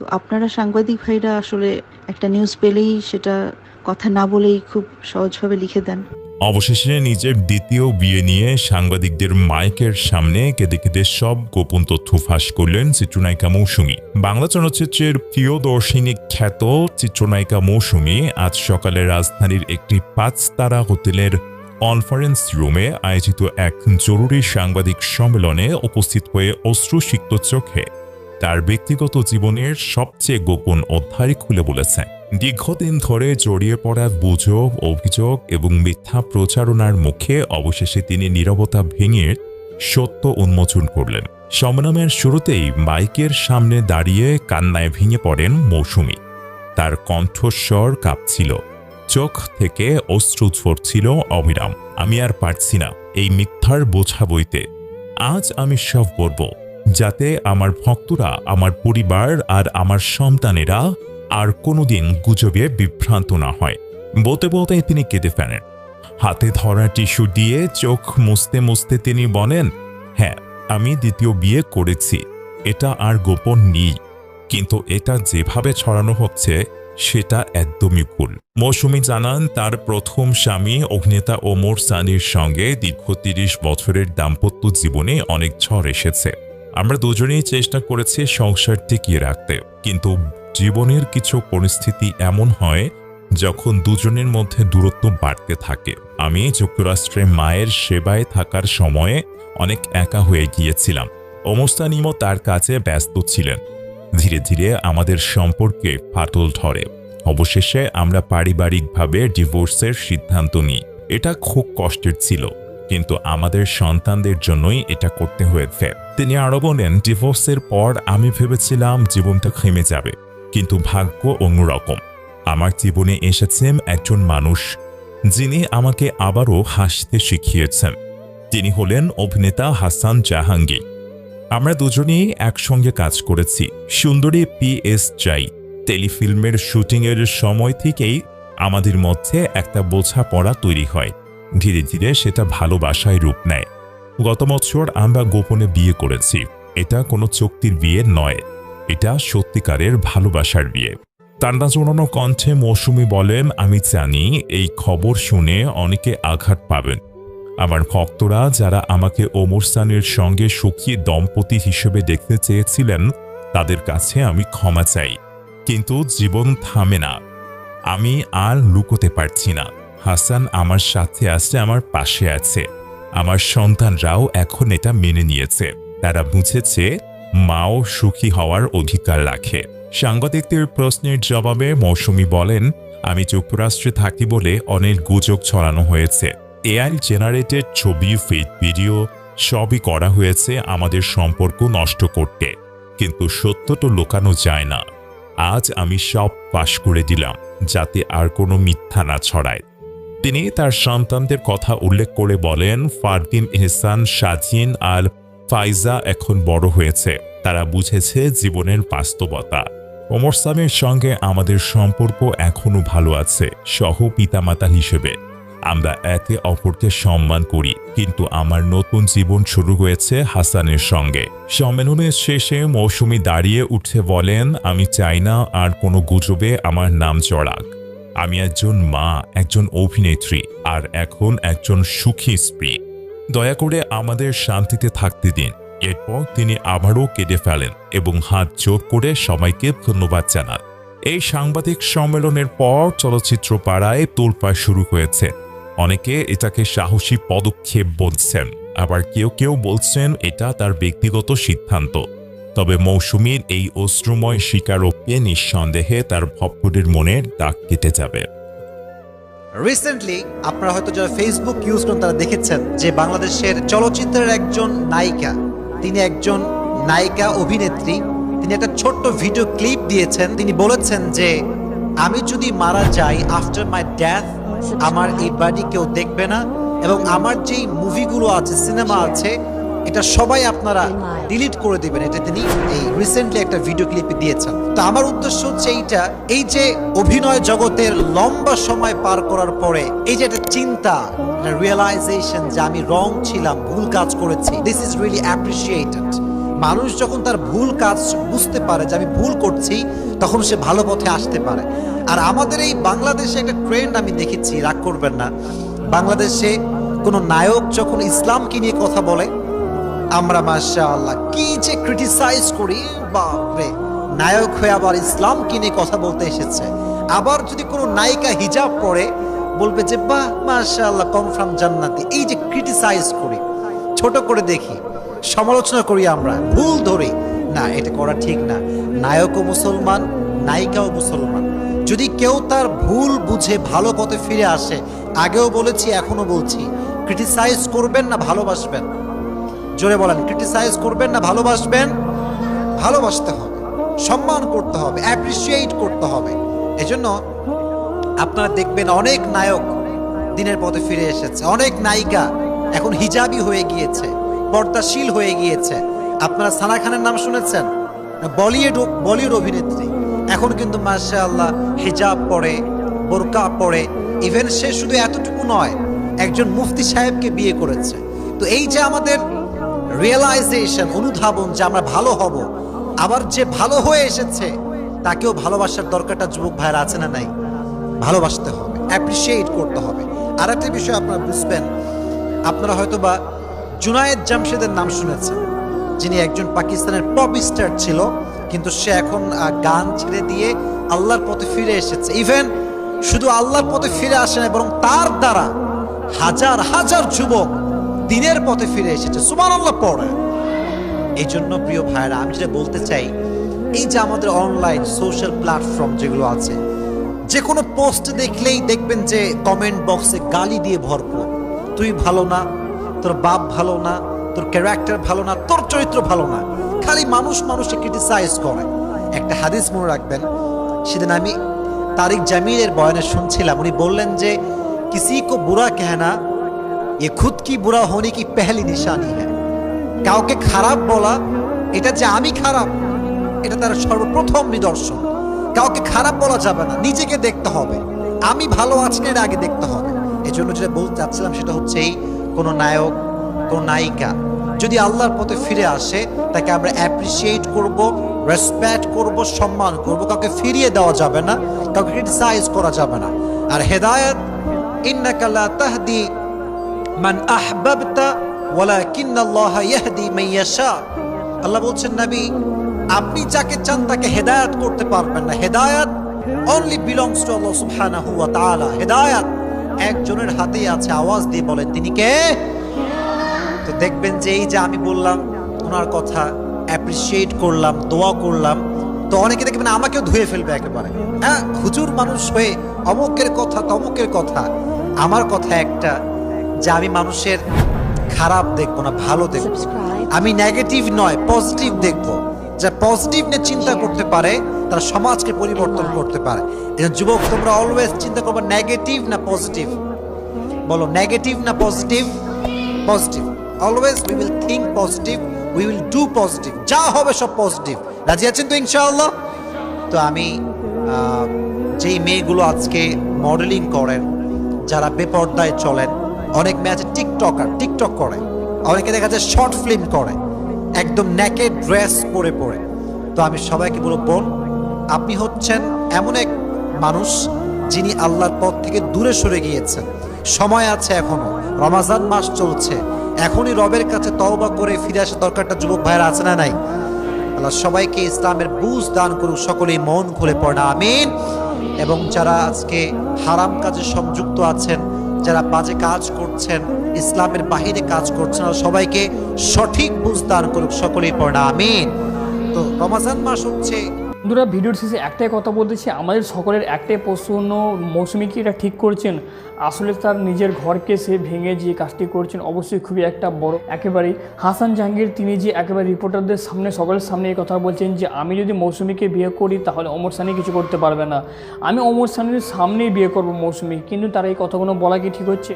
তো আপনারা সাংবাদিক ভাইরা আসলে একটা নিউজ পেলেই সেটা কথা না বলেই খুব সহজভাবে লিখে দেন। অবশেষে নিজের দ্বিতীয় বিয়ে নিয়ে সাংবাদিকদের মাইকের সামনে কেঁদে কেঁদে সব গোপন তথ্য ফাঁস করলেন চিত্রনায়িকা মৌসুমী। বাংলা চলচ্চিত্রের প্রিয় দর্শিনী খ্যাত চিত্রনায়িকা মৌসুমী আজ সকালে রাজধানীর একটি পাঁচ তারা হোটেলের কনফারেন্স রুমে আয়োজিত এক জরুরি সাংবাদিক সম্মেলনে উপস্থিত হয়ে অশ্রুসিক্ত চোখে তার ব্যক্তিগত জীবনের সবচেয়ে গোপন অধ্যায় খুলে বলেছেন দীর্ঘদিন ধরে জড়িয়ে পড়া গুজব, অভিযোগ এবং মিথ্যা প্রচারণার মুখে অবশেষে তিনি নীরবতা ভেঙে সত্য উন্মোচন করলেন। সম্মেলনের শুরুতেই মাইকের সামনে দাঁড়িয়ে কান্নায় ভেঙে পড়েন মৌসুমী। তার কণ্ঠস্বর কাঁপছিল। চোখ থেকে অশ্রু ঝরছিল অবিরাম। আমি আর পারছি না। এই মিথ্যার বোঝা বইতে আজ আমি সব বলব যাতে আমার ভক্তরা, আমার পরিবার আর আমার সন্তানেরা আর কোনোদিন গুজবে বিভ্রান্ত না হয়। বলতে বলতে তিনি কেঁদে ফেলেন। হাতে ধরা টিস্যু দিয়ে চোখ মুছতে মুছতে তিনি বলেন হ্যাঁ আমি দ্বিতীয় বিয়ে করেছি। এটা আর গোপন নেই। কিন্তু এটা যেভাবে ছড়ানো হচ্ছে, সেটা একদমই ভুল। মৌসুমি জানান, তার প্রথম স্বামী অভিনেতা ওমর সানির সঙ্গে দীর্ঘ তিরিশ বছরের দাম্পত্য জীবনে অনেক ঝড় এসেছে। আমরা দুজনেই চেষ্টা করেছি সংসার টিকিয়ে রাখতে। কিন্তু জীবনের কিছু পরিস্থিতি এমন হয়, যখন দুজনের মধ্যে দূরত্ব বাড়তে থাকে। আমি যুক্তরাষ্ট্রে মায়ের সেবায় থাকার সময়ে অনেক একা হয়ে গিয়েছিলাম। অমস্তানিমও তার কাছে ব্যস্ত ছিলেন। ধীরে ধীরে আমাদের সম্পর্কে ফাটল ধরে। অবশেষে আমরা পারিবারিকভাবে ডিভোর্সের সিদ্ধান্ত নিই। এটা খুব কষ্টের ছিল। কিন্তু আমাদের সন্তানদের জন্যই এটা করতে হয়েছে তিনি আরও বলেন ডিভোর্সের পর আমি ভেবেছিলাম জীবনটা থেমে যাবে, কিন্তু ভাগ্য অন্যরকম। আমার জীবনে এসেছেন একজন মানুষ যিনি আমাকে আবারও হাসতে শিখিয়েছেন। তিনি হলেন অভিনেতা হাসান জাহাঙ্গীর। আমরা দুজনেই একসঙ্গে কাজ করেছি। সুন্দরী পি এস চাই টেলিফিল্মের শুটিংয়ের সময় থেকেই আমাদের মধ্যে একটা বোঝাপড়া তৈরি হয়। ধীরে ধীরে সেটা ভালোবাসায় রূপ নেয়। গত বছর আমরা গোপনে বিয়ে করেছি। এটা কোনো চুক্তির বিয়ে নয়। এটা সত্যিকারের ভালোবাসার বিয়ে। কান্না জড়ানো কণ্ঠে মৌসুমি বলেন, আমি জানি এই খবর শুনে অনেকে আঘাত পাবেন। আমার ভক্তরা যারা আমাকে ওমর সানের সঙ্গে সুখী দম্পতি হিসেবে দেখতে চেয়েছিলেন, তাদের কাছে আমি ক্ষমা চাই। কিন্তু জীবন থামে না। আমি আর লুকোতে পারছি না। হাসান আমার সাথে আছে, আমার পাশে আছে। আমার সন্তানরাও এখন এটা মেনে নিয়েছে। তারা বুঝেছে, মাও সুখী হওয়ার অধিকার রাখে। সাংবাদিকদের প্রশ্নের জবাবে মৌসুমি বলেন, আমি যুক্তরাষ্ট্রে থাকি বলে অনেক গুজব ছড়ানো হয়েছে। এআই জেনারেটেড ছবি, ফিড ভিডিও সবই করা হয়েছে আমাদের সম্পর্ক নষ্ট করতে। কিন্তু সত্য তো লুকানো যায় না। আজ আমি সব পাশ করে দিলাম, যাতে আর কোনো মিথ্যা না ছড়ায়। তিনি তার সন্তানদের কথা উল্লেখ করে বলেন, ফারদিন এহসান, সাজিন আর ফাইজা এখন বড় হয়েছে। তারা বুঝেছে জীবনের বাস্তবতা। ওমর সামের সঙ্গে আমাদের সম্পর্ক এখনও ভালো আছে, সহ পিতামাতা হিসেবে। আমরা একে অপরকে সম্মান করি, কিন্তু আমার নতুন জীবন শুরু হয়েছে হাসানের সঙ্গে। সম্মেলনের শেষে মৌসুমি দাঁড়িয়ে উঠে বলেন, আমি চাই না আর কোনো গুজবে আমার নাম চড়াক। আমি একজন মা, একজন অভিনেত্রী আর এখন একজন সুখী স্ত্রী। দয়া করে আমাদের শান্তিতে থাকতে দিন। এরপর তিনি আবারও কেটে ফেলেন এবং হাত জোর করে সবাইকে ধন্যবাদ জানান। এই সাংবাদিক সম্মেলনের পর চলচ্চিত্র পাড়ায় তোলপাড় শুরু হয়েছে। অনেকে এটাকে সাহসী পদক্ষেপ বলছেন, আবার কেউ কেউ বলছেন এটা তার ব্যক্তিগত সিদ্ধান্ত। তবে মৌসুমীর এই অশ্রুময় স্বীকারোক্তি নিঃসন্দেহে তার ভক্তদের মনের দাগ কেটে যাবে। রিসেন্টলি আপনারা হয়তো যারা ফেসবুক ইউজ করেন, তারা দেখেছেন যে বাংলাদেশের চলচ্চিত্রের একজন নায়িকা, তিনি একজন নায়িকা অভিনেত্রী, তিনি একটা ছোট্ট ভিডিও ক্লিপ দিয়েছেন। তিনি বলেছেন যে, আমি যদি মারা যাই আফটার মাই ডেথ আমার এই বাড়ি কেউ দেখবে না এবং আমার যেই মুভিগুলো আছে সিনেমা আছে এটা সবাই আপনারা ডিলিট করে দিবেন। এটা তিনি এই রিসেন্টলি একটা ভিডিও ক্লিপে দিয়েছেন। তো আমার উদ্দেশ্য হচ্ছে এইটা এই যে অভিনয় জগতের লম্বা সময় পার করার পরে এই যে একটা চিন্তা রিয়েলাইজেশন যে আমি রং ছিলাম ভুল কাজ করেছি দিস ইজ রিয়েলি অ্যাপ্রিসিয়েটেড মানুষ যখন তার ভুল কাজ বুঝতে পারে যে আমি ভুল করছি তখন সে ভালো পথে আসতে পারে। আর আমাদের এই বাংলাদেশে একটা ট্রেন্ড আমি দেখেছি রাগ করবেন না। বাংলাদেশে কোনো নায়ক যখন ইসলামকে নিয়ে কথা বলে আমরা মাশা আল্লাহ কি যে ক্রিটিসাইজ করি, বাপরে। নায়ক হয়ে আবার ইসলাম কিনে কথা বলতে এসেছে। আবার যদি কোনো নায়িকা হিজাব পরে, বলবে যে, বাহ মাশা আল্লাহ কনফার্ম জান্নাতি। এই যে ক্রিটিসাইজ করি। ছোট করে দেখি, সমালোচনা করি আমরা, ভুল ধরি। না, এটা করা ঠিক না। নায়কও মুসলমান, নায়িকাও মুসলমান। যদি কেউ তার ভুল বুঝে ভালো পথে ফিরে আসে, আগেও বলেছি এখনও বলছি। ক্রিটিসাইজ করবেন না, ভালোবাসবেন। জোরে বলেন ক্রিটিসাইজ করবেন না, ভালোবাসবেন, ভালোবাসতে হবে, সম্মান করতে হবে অ্যাপ্রিসিয়েট করতে হবে। এজন্য আপনারা দেখবেন অনেক নায়ক দিনের পথে ফিরে এসেছে, অনেক নায়িকা এখন হিজাবি হয়ে গিয়েছে, পর্দাশীল হয়ে গিয়েছে। আপনারা সানা খানের নাম শুনেছেন? বলিউড বলিউড অভিনেত্রী। এখন কিন্তু মাসা আল্লাহ হিজাব পরে, বোরকা পরে ইভেন সে শুধু এতটুকু নয়, একজন মুফতি সাহেবকে বিয়ে করেছে। তো এই যে আমাদের রিয়েলাইজেশন অনুধাবন যে আমরা ভালো হব, আবার যে ভালো হয়ে এসেছে, তাকেও ভালোবাসার দরকারটা যুবক ভাইরা আছে না নাই? ভালোবাসতে হবে অ্যাপ্রিসিয়েট করতে হবে। আর একটা বিষয় আপনারা বুঝবেন, আপনারা হয়তো বা জুনায়েদ জামশেদের নাম শুনেছেন, যিনি একজন পাকিস্তানের পপ স্টার ছিল, কিন্তু সে এখন গান ছেড়ে দিয়ে আল্লাহর পথে ফিরে এসেছে। ইভেন শুধু আল্লাহর পথে ফিরে আসে না, বরং তার দ্বারা হাজার হাজার যুবক দিনের পথে ফিরে এসেছে। সুমান আল্লাহ পড়ে। এই জন্য প্রিয় ভাইরা আমি যেটা বলতে চাই, এই যে আমাদের অনলাইন সোশ্যাল প্ল্যাটফর্ম যেগুলো আছে যে কোনো পোস্ট দেখলেই দেখবেন যে কমেন্ট বক্সে গালি দিয়ে ভরপুর। তুই ভালো না, তোর বাপ ভালো না, তোর ক্যারেক্টার ভালো না, তোর চরিত্র ভালো না। খালি মানুষ মানুষকে ক্রিটিসাইজ করে। একটা হাদিস মনে রাখবেন, সেদিন আমি তারিক জামিরের বয়ানে শুনছিলাম। উনি বললেন যে, কিসি কো বুড়া কেহনা ये खुद की बुरा होने की पहली निशानी है কাউকে খারাপ বলা এটা যে আমি খারাপ এটা তার সর্বপ্রথম নিদর্শন কাউকে খারাপ বলা যাবে না নিজেকে দেখতে হবে আমি ভালো আছি না এটা আগে দেখতে হবে এই জন্য যেটা বলতে চাচ্ছিলাম সেটা হচ্ছে এই কোনো নায়ক কোনো নায়িকা যদি আল্লাহর পথে ফিরে আসে তাকে আমরা অ্যাপ্রিসিয়েট করব রেসপেক্ট করব সম্মান করব কাউকে ফিরিয়ে দেওয়া যাবে না কাউকে ক্রিটিসাইজ করা যাবে না আর হেদায়েত ইন্নাকা লা তাহদি মান আহবাবতা ওয়ালাকিন আল্লাহ ইয়াহদি মান ইয়াশা। আল্লাহ বলছেন, নবী, আপনি যাকে চান তাকে হেদায়েত করতে পারবেন না। হেদায়েত অনলি বিলংস টু আল্লাহ সুবহানাহু ওয়া তাআলা। হেদায়েত একজনের হাতেই আছে, আওয়াজ দিয়ে বলেন, তিনি কে? তো দেখবেন যে এই যে আমি বললাম, ওনার কথা অ্যাপ্রিসিয়েট করলাম, দোয়া করলাম, তো অনেকে দেখবেন আমাকেও ধুয়ে ফেলবে একেবারে। হ্যাঁ হুজুর মানুষ হয়ে অমুকের কথা, তমুকের কথা, আমার কথা একটা যে আমি মানুষের খারাপ দেখব না ভালো দেখব। আমি নেগেটিভ নয় পজিটিভ দেখব। যা পজিটিভ নিয়ে চিন্তা করতে পারে তারা সমাজকে পরিবর্তন করতে পারে। জন্য যুবক তোমরা অলওয়েজ চিন্তা করবে নেগেটিভ না পজিটিভ বলো নেগেটিভ না positive positive always we will think positive we will do positive যা হবে সব পজিটিভ রাজি আছেন তো ইনশাআল্লাহ? তো আমি যেই মেয়েগুলো আজকে মডেলিং করেন যারা বেপর্দায় চলেন অনেক মেয়ে আছে টিকটকার টিকটক করে, অনেকে দেখা যায় শর্ট ফিল্ম করে, একদম নেকেড ড্রেস পরে পরে। তো আমি সবাইকে বলব, বোন, আপনি হচ্ছেন এমন এক মানুষ যিনি আল্লাহর পথ থেকে দূরে সরে গিয়েছেন। সময় আছে এখনও, রমাজান মাস চলছে, এখনই রবের কাছে তওবা করে ফিরে আসা দরকারটা যুবক ভাইয়ের আছে না নাই? আল্লাহ সবাইকে ইসলামের বুঝ দান করুক, সকলেই মন খুলে পড়া, আমিন। এবং যারা আজকে হারাম কাজে সংযুক্ত আছেন যারা বাজে কাজ করছেন, ইসলামের বাহিরে কাজ করছেন সবাইকে সঠিক বুঝ দান করুক, সকলেই পড়া আমিন। তো রমাজান মাস হচ্ছে বন্ধুরা, ভিডিওর শেষে একটাই কথা বলতেছি আমাদের সকলের একটাই প্রশ্ন, মৌসুমি কি এটা ঠিক করছেন? আসলে তার নিজের ঘরকে সে ভেঙে যে কাজটি করছেন, অবশ্যই খুবই একটা বড় একেবারেই। হাসান জাহাঙ্গীর, তিনি যে একেবারে রিপোর্টারদের সামনে, সকলের সামনে এই কথা বলছেন যে, আমি যদি মৌসুমিকে বিয়ে করি, তাহলে অমর সানি কিছু করতে পারবে না। আমি অমর সানির সামনেই বিয়ে করব মৌসুমি। কিন্তু তার এই কথাগুলো বলা কি ঠিক হচ্ছে?